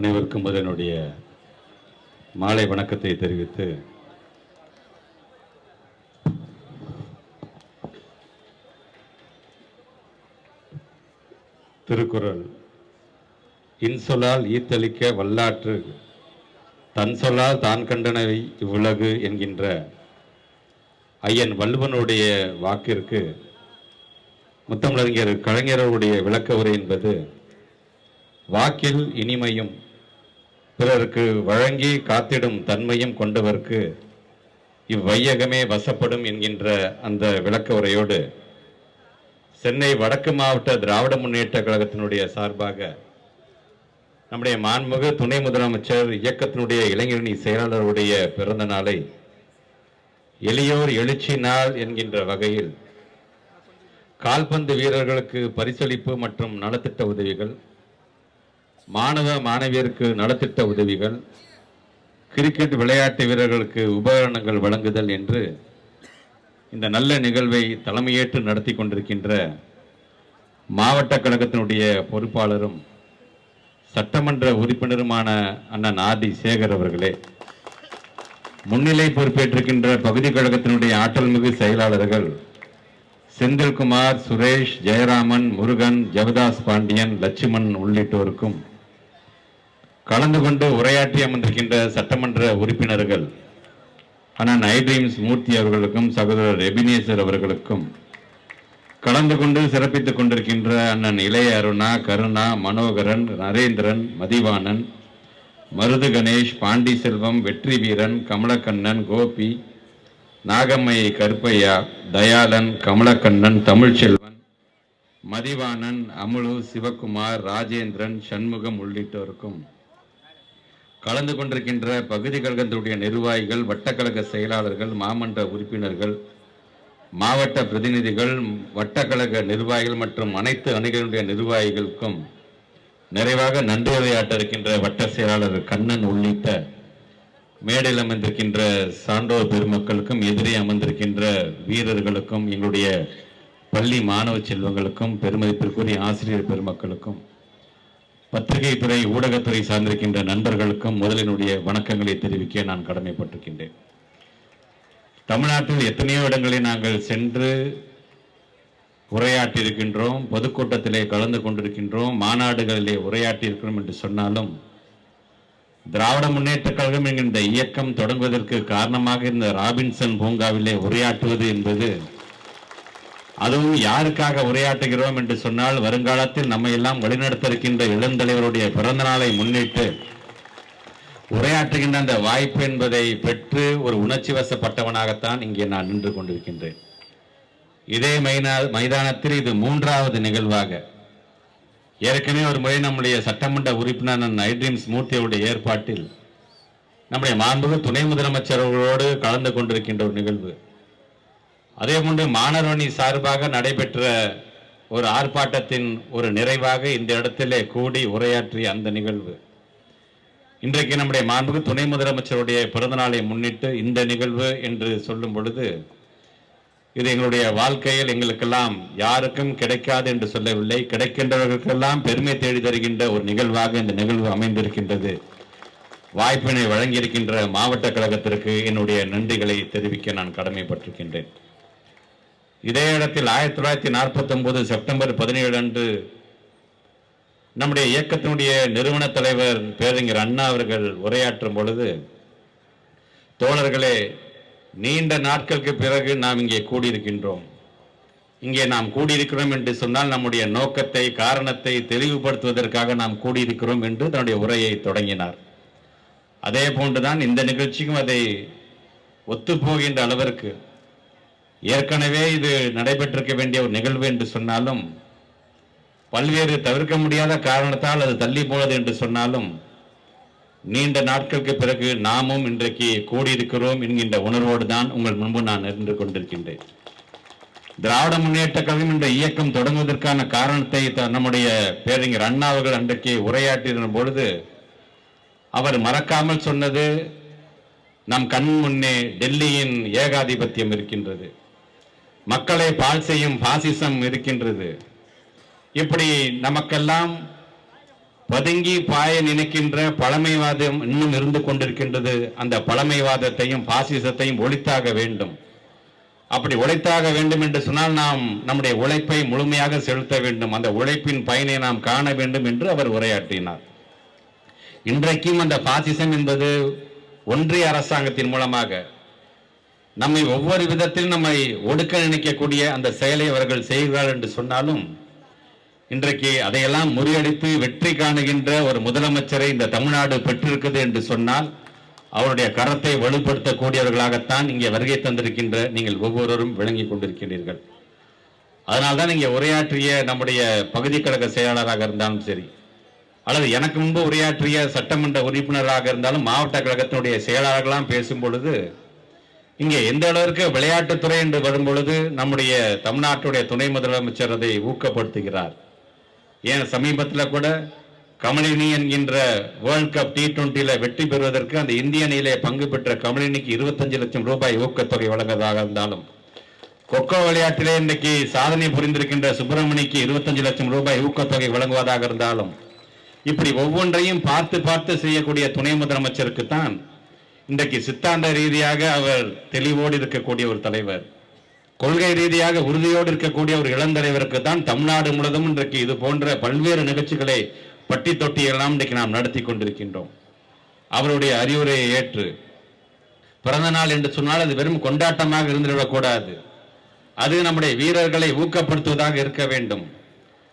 அனைவருக்கும் முதலினுடைய மாலை வணக்கத்தை தெரிவித்து திருக்குறள் இன்சொலால் ஈத்தளிக்க வல்லாற்று தன் சொல்லால் தான் கண்டனவை இவ்வுலகு என்கின்ற ஐயன் வள்ளுவனுடைய வாக்கிற்கு முத்தமிழறிஞர் கலைஞருடைய விளக்க உரை என்பது வாக்கில் இனிமையும் பிறருக்கு வழங்கி காத்திடும் தன்மையும் கொண்டவர்க்கு இவ்வையகமே வசப்படும் என்கின்ற அந்த விளக்க உரையோடு சென்னை வடக்கு மாவட்ட திராவிட முன்னேற்ற கழகத்தினுடைய சார்பாக நம்முடைய மாண்புமிகு துணை முதலமைச்சர் இயக்கத்தினுடைய இளைஞரணி செயலாளருடைய பிறந்த நாளை எளியோர் எழுச்சி நாள் என்கின்ற வகையில் கால்பந்து வீரர்களுக்கு பரிசளிப்பு மற்றும் நலத்திட்ட உதவிகள் மாணவ மாணவியருக்கு நலத்திட்ட உதவிகள் கிரிக்கெட் விளையாட்டு வீரர்களுக்கு உபகரணங்கள் வழங்குதல் என்று இந்த நல்ல நிகழ்வை தலைமையேற்று நடத்தி கொண்டிருக்கின்ற மாவட்ட கழகத்தினுடைய பொறுப்பாளரும் சட்டமன்ற உறுப்பினருமான அண்ணன் ஆர் டி சேகர் அவர்களே முன்னிலை பொறுப்பேற்றிருக்கின்ற பகுதி கழகத்தினுடைய ஆற்றல் மிகு செயலாளர்கள் செந்தில்குமார் சுரேஷ் ஜெயராமன் முருகன் ஜெகதாஸ் பாண்டியன் லட்சுமண் உள்ளிட்டோருக்கும் கலந்து கொண்டு உரையாற்றி அமர்ந்திருக்கின்ற சட்டமன்ற உறுப்பினர்கள் அண்ணன் ஐட்ரீம்ஸ் மூர்த்தி அவர்களுக்கும் சகோதரர் எபினேசர் அவர்களுக்கும் கலந்து கொண்டு சிறப்பித்துக் கொண்டிருக்கின்ற அண்ணன் இளைய அருணா கருணா மனோகரன் நரேந்திரன் மதிவாணன் மருது கணேஷ் பாண்டி செல்வம் வெற்றி வீரன் கமலக்கண்ணன் கோபி நாகம்மையை கருப்பையா தயாளன் கமலக்கண்ணன் தமிழ்ச்செல்வன் மதிவாணன் அமுலு சிவகுமார் ராஜேந்திரன் சண்முகம் உள்ளிட்டோருக்கும் கலந்து கொண்டிருக்கின்ற பகுதி கழகத்தினுடைய நிர்வாகிகள் வட்டக்கழக செயலாளர்கள் மாமன்ற உறுப்பினர்கள் மாவட்ட பிரதிநிதிகள் வட்டக்கழக நிர்வாகிகள் மற்றும் அனைத்து அணிகளுடைய நிர்வாகிகளுக்கும் நிறைவாக நன்றி உரையாற்ற இருக்கின்ற வட்ட செயலாளர் கண்ணன் உள்ளிட்ட மேடையில் அமர்ந்திருக்கின்ற சான்றோர் பெருமக்களுக்கும் எதிரே அமர்ந்திருக்கின்ற வீரர்களுக்கும் எங்களுடைய பள்ளி மாணவ செல்வங்களுக்கும் பெருமதிப்பிற்குரிய ஆசிரியர் பெருமக்களுக்கும் பத்திரிகை துறை ஊடகத்துறை சார்ந்திருக்கின்ற நண்பர்களுக்கும் முதலினுடைய வணக்கங்களை தெரிவிக்க நான் கடமைப்பட்டிருக்கின்றேன். தமிழ்நாட்டில் எத்தனையோ இடங்களில் நாங்கள் சென்று உரையாற்றியிருக்கின்றோம் பொதுக்கூட்டத்திலே கலந்து கொண்டிருக்கின்றோம் மாநாடுகளிலே உரையாற்றியிருக்கிறோம் என்று சொன்னாலும் திராவிட முன்னேற்ற கழகம் என்கின்ற இயக்கம் தொடங்குவதற்கு காரணமாக இருந்த ராபின்சன் பூங்காவிலே உரையாற்றுவது என்பது அதுவும் யாருக்காக உரையாற்றுகிறோம் என்று சொன்னால் வருங்காலத்தில் நம்ம எல்லாம் வழிநடத்த இருக்கின்ற இளந்தலைவருடைய பிறந்த நாளை முன்னிட்டு உரையாற்றுகின்ற அந்த வாய்ப்பு என்பதை பெற்று ஒரு உணர்ச்சி வசப்பட்டவனாகத்தான் இங்கே நான் நின்று கொண்டிருக்கின்றேன். இதே மைனா மைதானத்தில் இது மூன்றாவது நிகழ்வாக. ஏற்கனவே ஒரு முறை நம்முடைய சட்டமன்ற உறுப்பினர் ஐட்ரீம்ஸ் மூர்த்தியுடைய ஏற்பாட்டில் நம்முடைய மாண்புகள் துணை முதலமைச்சர்களோடு கலந்து கொண்டிருக்கின்ற ஒரு நிகழ்வு. அதே போன்று மாணவரணி சார்பாக நடைபெற்ற ஒரு ஆர்ப்பாட்டத்தின் ஒரு நிறைவாக இந்த இடத்திலே கூடி உரையாற்றிய அந்த நிகழ்வு. இன்றைக்கு நம்முடைய மாண்புக்கு துணை முதலமைச்சருடைய பிறந்தநாளை முன்னிட்டு இந்த நிகழ்வு என்று சொல்லும் பொழுது இது எங்களுடைய வாழ்க்கையில் எங்களுக்கெல்லாம் யாருக்கும் கிடைக்காது என்று சொல்லவில்லை. கிடைக்கின்றவர்களுக்கெல்லாம் பெருமை தேடி தருகின்ற ஒரு நிகழ்வாக இந்த நிகழ்வு அமைந்திருக்கின்றது. வாய்ப்பினை வழங்கியிருக்கின்ற மாவட்ட கழகத்திற்கு என்னுடைய நன்றிகளை தெரிவிக்க நான் கடமைப்பட்டிருக்கின்றேன். இதே இடத்தில் ஆயிரத்தி தொள்ளாயிரத்தி நாற்பத்தி ஒன்பது செப்டம்பர் பதினேழு அன்று நம்முடைய இயக்கத்தினுடைய நிறுவன தலைவர் பேரறிஞர் அண்ணா அவர்கள் உரையாற்றும் பொழுது தோழர்களே நீண்ட நாட்களுக்கு பிறகு நாம் இங்கே கூடியிருக்கின்றோம். இங்கே நாம் கூடியிருக்கிறோம் என்று சொன்னால் நம்முடைய நோக்கத்தை காரணத்தை தெளிவுபடுத்துவதற்காக நாம் கூடியிருக்கிறோம் என்று தன்னுடைய உரையை தொடங்கினார். அதே போன்றுதான் இந்த நிகழ்ச்சிக்கும் அதை ஒத்துப்போகின்ற அளவிற்கு ஏற்கனவே இது நடைபெற்றிருக்க வேண்டிய ஒரு நிகழ்வு என்று சொன்னாலும் பல்வேறு தவிர்க்க முடியாத காரணத்தால் அது தள்ளி போனது என்று சொன்னாலும் நீண்ட நாட்களுக்கு பிறகு நாமும் இன்றைக்கு கூடியிருக்கிறோம் என்கின்ற உணர்வோடு தான் உங்கள் முன்பு நான் நின்று கொண்டிருக்கின்றேன். திராவிட முன்னேற்ற கழகம் என்ற இயக்கம் தொடங்குவதற்கான காரணத்தை த- நம்முடைய பேரறிஞர் அண்ணா அவர்கள் அன்றைக்கு உரையாற்றின பொழுது அவர் மறக்காமல் சொன்னது நம் கண் முன்னே டெல்லியின் ஏகாதிபத்தியம் இருக்கின்றது. மக்களை பால் செய்யும் பாசிசம் இருக்கின்றது. இப்படி நமக்கெல்லாம் பதுங்கி பாய நினைக்கின்ற பழமைவாதம் இன்னும் இருந்து கொண்டிருக்கின்றது. அந்த பழமைவாதத்தையும் பாசிசத்தையும் ஒழித்தாக வேண்டும். அப்படி உழைத்தாக வேண்டும் என்று சொன்னால் நாம் நம்முடைய உழைப்பை முழுமையாக செலுத்த வேண்டும். அந்த உழைப்பின் பயனை நாம் காண வேண்டும் என்று அவர் உரையாற்றினார். இன்றைக்கும் அந்த பாசிசம் என்பது ஒன்றிய அரசாங்கத்தின் மூலமாக நம்மை ஒவ்வொரு விதத்தில் நம்மை ஒடுக்க நினைக்கக்கூடிய அந்த செயலை அவர்கள் செய்கிறார்கள் என்று சொன்னாலும் இன்றைக்கு அதையெல்லாம் முறியடித்து வெற்றி காணுகின்ற ஒரு முதலமைச்சரை இந்த தமிழ்நாடு பெற்றிருக்குது என்று சொன்னால் அவருடைய கரத்தை வலுப்படுத்தக்கூடியவர்களாகத்தான் இங்கே வருகை தந்திருக்கின்ற நீங்கள் ஒவ்வொருவரும் விளங்கிக் கொண்டிருக்கிறீர்கள். அதனால்தான் இங்கே உரையாற்றிய நம்முடைய பகுதி கழக செயலாளராக இருந்தாலும் சரி அல்லது எனக்கு முன்பு உரையாற்றிய சட்டமன்ற உறுப்பினராக இருந்தாலும் மாவட்ட கழகத்தினுடைய செயலாளர்களாம் பேசும் பொழுது இங்கே எந்த அளவிற்கு விளையாட்டுத்துறை என்று வரும்பொழுது நம்முடைய தமிழ்நாட்டுடைய துணை முதலமைச்சர் அதை ஊக்கப்படுத்துகிறார். ஏன் சமீபத்தில் கூட கமலினி என்கின்ற வேர்ல்ட் கப் டி டுவெண்ட்டியில் வெற்றி பெறுவதற்கு அந்த இந்திய அணியிலே பங்கு பெற்ற கமலினிக்கு இருபத்தஞ்சு லட்சம் ரூபாய் ஊக்கத்தொகை வழங்குவதாக இருந்தாலும் கொக்கோ விளையாட்டிலே இன்றைக்கு சாதனை புரிந்திருக்கின்ற சுப்பிரமணிக்கு இருபத்தஞ்சு லட்சம் ரூபாய் ஊக்கத்தொகை வழங்குவதாக இருந்தாலும் இப்படி ஒவ்வொன்றையும் பார்த்து பார்த்து செய்யக்கூடிய துணை முதலமைச்சருக்கு தான் இன்றைக்கு சித்தாந்த ரீதியாக அவர் தெளிவோடு இருக்கக்கூடிய ஒரு தலைவர். கொள்கை ரீதியாக உறுதியோடு இருக்கக்கூடிய ஒரு இளந்தலைவருக்கு தான் தமிழ்நாடு முழுவதும் இன்றைக்கு இது போன்ற பல்வேறு நிகழ்ச்சிகளை பட்டி தொட்டி எல்லாம் இன்றைக்கு நாம் நடத்தி கொண்டிருக்கின்றோம். அவருடைய அறிவுரையை ஏற்று பிறந்த நாள் என்று சொன்னால் அது வெறும் கொண்டாட்டமாக இருந்துவிடக்கூடாது அது நம்முடைய வீரர்களை ஊக்கப்படுத்துவதாக இருக்க வேண்டும்.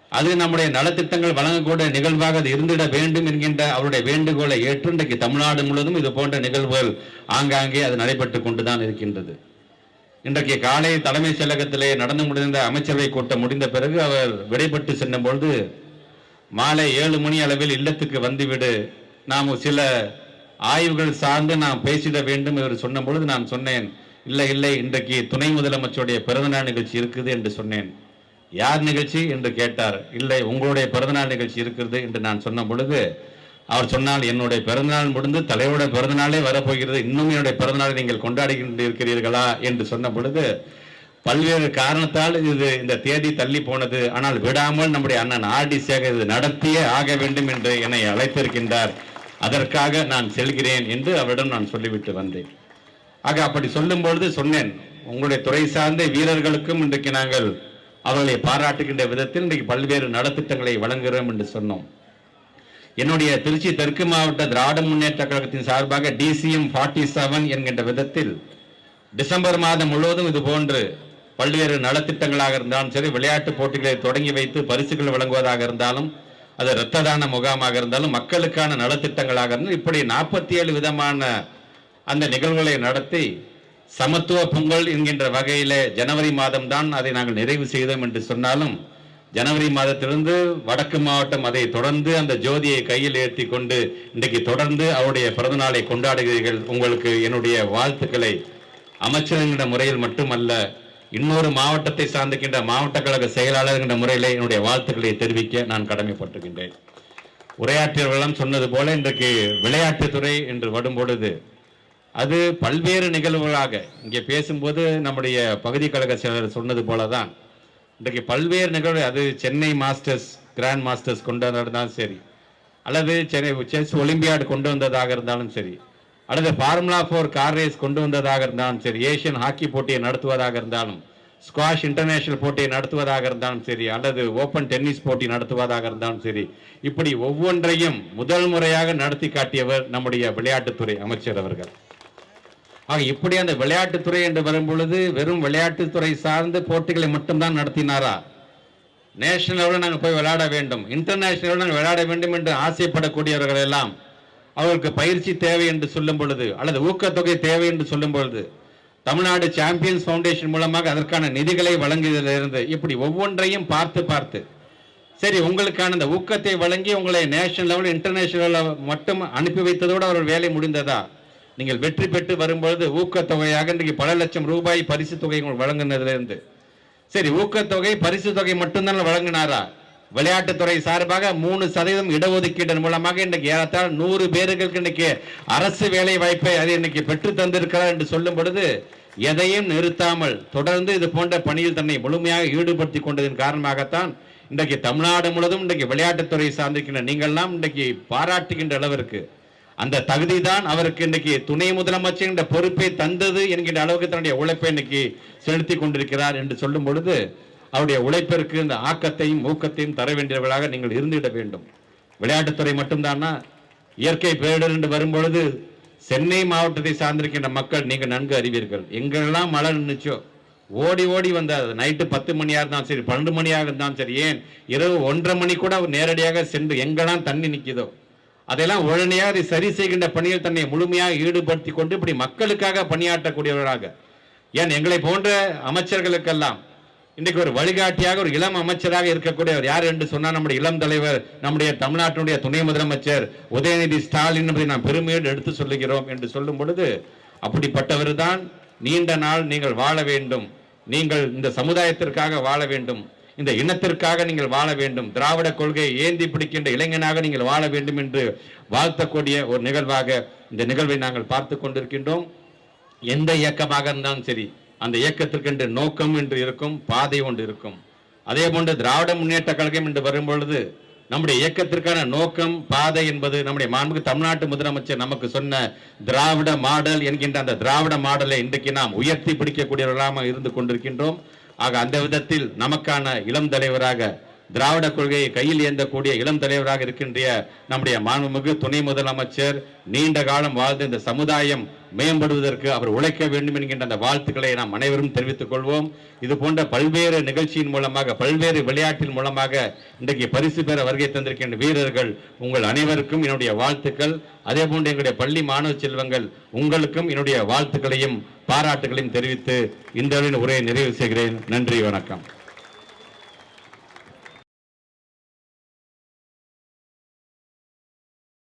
அது நம்முடைய நலத்திட்டங்கள் வழங்கக்கூடிய நிகழ்வாக அது இருந்திட வேண்டும் என்கின்ற அவருடைய வேண்டுகோளை ஏற்று இன்றைக்கு தமிழ்நாடு முழுவதும் இது போன்ற நிகழ்வுகள் ஆங்காங்கே அது நடைபெற்று கொண்டுதான் இருக்கின்றது. இன்றைக்கு காலை தலைமைச் செயலகத்திலே நடந்து முடிந்த அமைச்சரவை கூட்டம் முடிந்த பிறகு அவர் விடைபெற்று சென்ற மாலை ஏழு மணி அளவில் இல்லத்துக்கு வந்துவிடு நாம் சில ஆய்வுகள் சார்ந்து நாம் பேசிட வேண்டும் என்று சொன்னபொழுது நான் சொன்னேன் இல்லை இல்லை இன்றைக்கு துணை முதலமைச்சருடைய பிறந்தநாள் நிகழ்ச்சி இருக்குது என்று சொன்னேன். யார் நிகழ்ச்சி என்று கேட்டார். இல்லை உங்களுடைய பிறந்தநாள் நிகழ்ச்சி இருக்கிறது என்று நான் சொன்ன பொழுது அவர் சொன்னால் என்னுடைய பிறந்தநாள் முடிந்து தலைவரோட பிறந்தநாளே வரப்போகிறது. இன்னும் என்னுடைய பிறந்தநாளை நீங்கள் கொண்டாடி இருக்கிறீர்களா என்று சொன்ன பொழுது பல்வேறு காரணத்தால் இது இந்த தேதி தள்ளி போனது. ஆனால் விடாமல் நம்முடைய அண்ணன் ஆர்டி சேகர் இது நடத்தியே ஆக வேண்டும் என்று என்னை அழைத்திருக்கின்றார். அதற்காக நான் செல்கிறேன் என்று அவரிடம் நான் சொல்லிவிட்டு வந்தேன். ஆக அப்படி சொல்லும் பொழுது சொன்னேன் உங்களுடைய துறை சார்ந்த வீரர்களுக்கும் இன்றைக்கு நாங்கள் அவர்களை பாராட்டுகின்ற விதத்தில் இன்றைக்கு பல்வேறு நலத்திட்டங்களை வழங்குகிறோம் என்று சொன்னோம். என்னுடைய திருச்சி தெற்கு மாவட்ட திராவிட முன்னேற்ற கழகத்தின் சார்பாக டிசிஎம் ஃபார்ட்டி செவன் என்கின்ற விதத்தில் டிசம்பர் மாதம் முழுவதும் இது போன்று பல்வேறு நலத்திட்டங்களாக இருந்தாலும் சரி விளையாட்டு போட்டிகளை தொடங்கி வைத்து பரிசுகள் வழங்குவதாக இருந்தாலும் அது இரத்த தான முகாமாக இருந்தாலும் மக்களுக்கான நலத்திட்டங்களாக இருந்தாலும் இப்படி நாற்பத்தி ஏழு விதமான அந்த நிகழ்வுகளை நடத்தி சமத்துவ பொங்கல் என்கின்ற வகையிலே ஜனவரி மாதம்தான் அதை நாங்கள் நிறைவு செய்தோம் என்று சொன்னாலும் ஜனவரி மாதத்திலிருந்து வடக்கு மாவட்டம் அதை தொடர்ந்து அந்த ஜோதியை கையில் ஏற்றி கொண்டு இன்றைக்கு தொடர்ந்து அவருடைய பிறந்தநாளை கொண்டாடுகிறீர்கள். உங்களுக்கு என்னுடைய வாழ்த்துக்களை அமைச்சர் முறையில் மட்டுமல்ல இன்னொரு மாவட்டத்தை சார்ந்திருக்கின்ற மாவட்ட கழக செயலாளர் என்கின்ற முறையிலே என்னுடைய வாழ்த்துக்களை தெரிவிக்க நான் கடமைப்பட்டிருக்கின்றேன். உரையாற்றியவர்களும் சொன்னது போல இன்றைக்கு விளையாட்டுத்துறை என்று வரும்பொழுது அது பல்வேறு நிகழ்வுகளாக. இங்கே பேசும்போது நம்முடைய பகுதி கழக செயலர் சொன்னது போல தான் இன்றைக்கு பல்வேறு நிகழ்வு அது சென்னை மாஸ்டர்ஸ் கிராண்ட் மாஸ்டர்ஸ் கொண்டு வந்தாலும் சரி அல்லது சென்னை செஸ் ஒலிம்பியாடு கொண்டு வந்ததாக இருந்தாலும் சரி அல்லது ஃபார்முலா ஃபோர் கார் ரேஸ் கொண்டு வந்ததாக இருந்தாலும் சரி ஏஷியன் ஹாக்கி போட்டியை நடத்துவதாக இருந்தாலும் ஸ்குவாஷ் இன்டர்நேஷனல் போட்டியை நடத்துவதாக இருந்தாலும் சரி அல்லது ஓப்பன் டென்னிஸ் போட்டி நடத்துவதாக இருந்தாலும் சரி இப்படி ஒவ்வொன்றையும் முதல் முறையாக நடத்தி காட்டியவர் நம்முடைய விளையாட்டுத்துறை அமைச்சர் அவர்கள். ஆக இப்படி அந்த விளையாட்டுத்துறை என்று வரும்பொழுது வெறும் விளையாட்டுத்துறை சார்ந்த போட்டிகளை மட்டும்தான் நடத்தினாரா? நேஷனல் லெவலில் நாங்கள் போய் விளையாட வேண்டும். இன்டர்நேஷனல் லெவலில் நாங்கள் விளையாட வேண்டும் என்று ஆசைப்படக்கூடியவர்கள் எல்லாம் அவருக்கு பயிற்சி தேவை என்று சொல்லும் பொழுது அல்லது ஊக்கத்தொகை தேவை என்று சொல்லும் பொழுது தமிழ்நாடு சாம்பியன்ஸ் ஃபவுண்டேஷன் மூலமாக அதற்கான நிதிகளை வழங்கியதிலிருந்து இப்படி ஒவ்வொன்றையும் பார்த்து பார்த்து சரி உங்களுக்கான இந்த ஊக்கத்தை வழங்கி உங்களை நேஷனல் லெவல் இன்டர்நேஷனல் லெவலில் மட்டும் அனுப்பி வைத்ததோடு அவர் வேலை முடிந்ததா? நீங்கள் வெற்றி பெற்று வரும்பொழுது ஊக்கத்தொகையாக இன்றைக்கு பல லட்சம் ரூபாய் பரிசு தொகை உங்களுக்கு வழங்கினதுலேருந்து. சரி ஊக்கத்தொகை பரிசு தொகை மட்டும்தான் வழங்கினாரா? விளையாட்டுத்துறை சார்பாக மூணு சதவீதம் இடஒதுக்கீடு மூலமாக இன்றைக்கு ஏறத்தாழ நூறு பேர்களுக்கு இன்னைக்கு அரசு வேலை வாய்ப்பை அது இன்னைக்கு பெற்று தந்திருக்கிறார் என்று சொல்லும் பொழுது எதையும் நிறுத்தாமல் தொடர்ந்து இது போன்ற பணியில் தன்னை முழுமையாக ஈடுபடுத்தி கொண்டதன் காரணமாகத்தான் இன்றைக்கு தமிழ்நாடு முழுவதும் இன்றைக்கு விளையாட்டுத்துறை சார்ந்திருக்கின்ற நீங்கள்லாம் இன்றைக்கு பாராட்டுகின்ற அளவிற்கு அந்த தகுதி தான் அவருக்கு இன்னைக்கு துணை முதலமைச்சர் என்ற பொறுப்பை தந்தது என்கின்ற அளவுக்கு தன்னுடைய உழைப்பை இன்னைக்கு செலுத்தி கொண்டிருக்கிறார் என்று சொல்லும் பொழுது அவருடைய உழைப்பிற்கு இந்த ஆக்கத்தையும் ஊக்கத்தையும் தர வேண்டியவர்களாக நீங்கள் இருந்துவிட வேண்டும். விளையாட்டுத்துறை மட்டும்தானா? இயற்கை பேரிடர் என்று வரும்பொழுது சென்னை மாவட்டத்தை சார்ந்திருக்கின்ற மக்கள் நீங்கள் நன்கு அறிவீர்கள். எங்கெல்லாம் மழை நின்றுச்சோ ஓடி ஓடி வந்த நைட்டு பத்து மணியாக இருந்தாலும் சரி பன்னெண்டு மணியாக இருந்தாலும் சரி ஏன் இரவு ஒன்றரை மணி கூட அவர் நேரடியாக சென்று எங்கெல்லாம் தண்ணி நிற்கிதோ அதையெல்லாம் உடனடியாக அதை சரி செய்கின்ற பணியில் தன்னை முழுமையாக ஈடுபடுத்தி கொண்டு இப்படி மக்களுக்காக பணியாற்றக்கூடியவர்களாக. ஏன் எங்களை போன்ற அமைச்சர்களுக்கெல்லாம் இன்றைக்கு ஒரு வழிகாட்டியாக ஒரு இளம் அமைச்சராக இருக்கக்கூடியவர் யார் என்று சொன்னால் நம்முடைய இளம் தலைவர் நம்முடைய தமிழ்நாட்டினுடைய துணை முதலமைச்சர் உதயநிதி ஸ்டாலின் என்பதை நாம் பெருமையோடு எடுத்து சொல்லுகிறோம் என்று சொல்லும் பொழுது அப்படிப்பட்டவர் தான் நீண்ட நாள் நீங்கள் வாழ வேண்டும் நீங்கள் இந்த சமுதாயத்திற்காக வாழ வேண்டும் இந்த இனத்திற்காக நீங்கள் வாழ வேண்டும். திராவிட கொள்கையை ஏந்தி பிடிக்கின்ற இளைஞனாக நீங்கள் வாழ வேண்டும் என்று வாழ்த்தக்கூடிய ஒரு நிகழ்வாக இந்த நிகழ்வை நாங்கள் பார்த்து கொண்டிருக்கின்றோம். எந்த இயக்கமாக இருந்தாலும் சரி அந்த இயக்கத்திற்கென்று நோக்கம் என்று இருக்கும் பாதை ஒன்று இருக்கும். அதே போன்று திராவிட முன்னேற்ற கழகம் என்று வரும்பொழுது நம்முடைய இயக்கத்திற்கான நோக்கம் பாதை என்பது நம்முடைய மாண்புக்கு தமிழ்நாட்டு முதலமைச்சர் நமக்கு சொன்ன திராவிட மாடல் என்கின்ற அந்த திராவிட மாடலை இன்றைக்கு நாம் உயர்த்தி பிடிக்கக்கூடியவர்களாக இருந்து கொண்டிருக்கின்றோம். ஆக அந்த விதத்தில் நமக்கான இளம் தலைவராக திராவிட கொள்கையை கையில் ஏந்தக்கூடிய இளம் தலைவராக இருக்கின்ற நம்முடைய மாண்புமிகு துணை முதலமைச்சர் நீண்ட காலம் வாழ்ந்து இந்த சமுதாயம் மேம்படுவதற்கு அவர் உழைக்க வேண்டும் என்கின்ற அந்த வாழ்த்துக்களை நாம் அனைவரும் தெரிவித்துக் கொள்வோம். இது போன்ற பல்வேறு நிகழ்ச்சியின் மூலமாக பல்வேறு விளையாட்டின் மூலமாக இன்றைக்கு பரிசு பெற வருகை தந்திருக்கின்ற வீரர்கள் உங்கள் அனைவருக்கும் என்னுடைய வாழ்த்துக்கள். அதே போன்று எங்களுடைய பள்ளி மாணவ செல்வங்கள் உங்களுக்கும் என்னுடைய வாழ்த்துக்களையும் பாராட்டுகளையும் தெரிவித்து இந்த உரையை நிறைவு செய்கிறேன். நன்றி வணக்கம்.